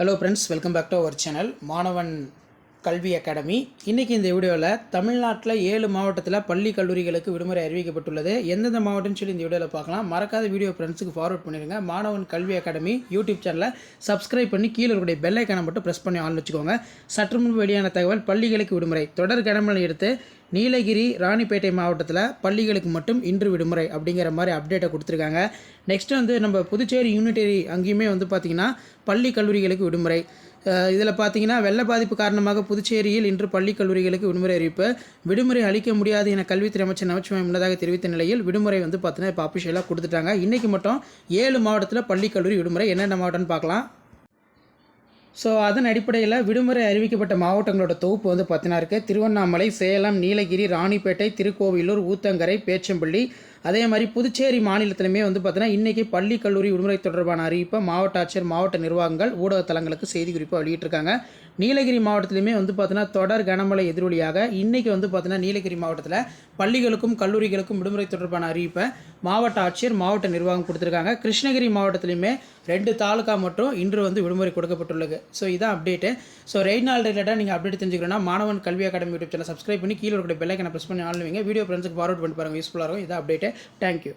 Hello friends welcome back to our channel Manavan Kalvi academy. இன்றைக்கி இந்த வீடியோவில் தமிழ்நாட்டில் ஏழு மாவட்டத்தில் பள்ளி கல்லூரிகளுக்கு விடுமுறை அறிவிக்கப்பட்டுள்ளது. எந்தெந்த மாவட்டம்னு சொல்லி இந்த வீடியோவில் பார்க்கலாம். மறக்காத வீடியோ ஃப்ரெண்ட்ஸுக்கு ஃபார்வர்ட் பண்ணிடுங்க மாணவன் கல்வி அகாடமி யூடியூப் சேனலை சப்ஸ்கிரைப் பண்ணி கீழே இருக்கக்கூடிய பெல் ஐக்கானை மட்டும் ப்ரெஸ் பண்ணி ஆன் வச்சுக்கோங்க. சற்று முன்பு வெளியான தகவல் பள்ளிகளுக்கு விடுமுறை. தொடர் கடமலை எடுத்து நீலகிரி ராணிப்பேட்டை மாவட்டத்தில் பள்ளிகளுக்கு மட்டும் இன்று விடுமுறை அப்படிங்கிற மாதிரி அப்டேட்டை கொடுத்துருக்காங்க. நெக்ஸ்ட் வந்து நம்ம புதுச்சேரி யூனிட்டரி அங்கேயுமே வந்து பார்த்திங்கன்னா பள்ளி கல்லூரிகளுக்கு விடுமுறை. இதில் பார்த்தீங்கன்னா வெள்ள பாதிப்பு காரணமாக புதுச்சேரியில் இன்று பள்ளி கல்லூரிகளுக்கு விடுமுறை அறிவிப்பு. விடுமுறை அளிக்க முடியாது என கல்வித்துறை அமைச்சர் நமச்சிவாயம் முன்னதாக தெரிவித்த நிலையில் விடுமுறை வந்து பார்த்தீங்கன்னா இப்போ அபிஷியலாக கொடுத்துட்டாங்க. இன்றைக்கி மட்டும் ஏழு மாவட்டத்தில் பள்ளி கல்லூரி விடுமுறை. என்னென்ன மாவட்டம்னு பார்க்கலாம். ஸோ அதன் அடிப்படையில் விடுமுறை அறிவிக்கப்பட்ட மாவட்டங்களோட தொகுப்பு வந்து பார்த்தீங்கன்னா இருக்குது திருவண்ணாமலை சேலம் நீலகிரி ராணிப்பேட்டை திருக்கோவிலூர் ஊத்தங்கரை பேச்சம்பள்ளி அதே மாதிரி புதுச்சேரி மாநிலத்திலுமே வந்து பார்த்தீங்கன்னா இன்றைக்கி பள்ளி கல்லூரி விடுமுறை தொடர்பான அறிவிப்பை மாவட்ட ஆட்சியர் மாவட்ட நிர்வாகங்கள் ஊடகத்தலங்களுக்கு செய்தி குறிப்பாக வெளியிட்டிருக்காங்க. நீலகிரி மாவட்டத்திலுமே வந்து பார்த்தீங்கன்னா தொடர் கனமழை எதிரொலியாக இன்றைக்கி வந்து பார்த்தீங்கன்னா நீலகிரி மாவட்டத்தில் பள்ளிகளுக்கும் கல்லூரிகளுக்கும் விடுமுறை தொடர்பான அறிவிப்பை மாவட்ட ஆட்சியர் மாவட்ட நிர்வாகம் கொடுத்துருக்காங்க. கிருஷ்ணகிரி மாவட்டத்திலையுமே ரெண்டு தாலுக்கா மட்டும் இன்று வந்து விடுமுறை கொடுக்கப்பட்டுள்ளது. ஸோ இதான் அப்டேட்டு ஸோ ரெயின் நாள் ரிலேட்டாக நீங்கள் அப்டேட் தெரிஞ்சுக்கணும்னா மாணவன் கல்வி அகாடமி யூடியூப் சேனல் சப்ஸ்கிரைப் பண்ணி கீழே இருக்கிற பெல்லைக்கனை ப்ரெஸ் பண்ணி ஆள் வீடியோ ஃப்ரெண்ட்ஸுக்கு ஃபார்வர்ட் பண்ணி பாருங்கள் யூஸ்ஃபுல்லாக இருக்கும். இதான் அப்டேட்டு ಥ್ಯಾಂಕ್ ಯು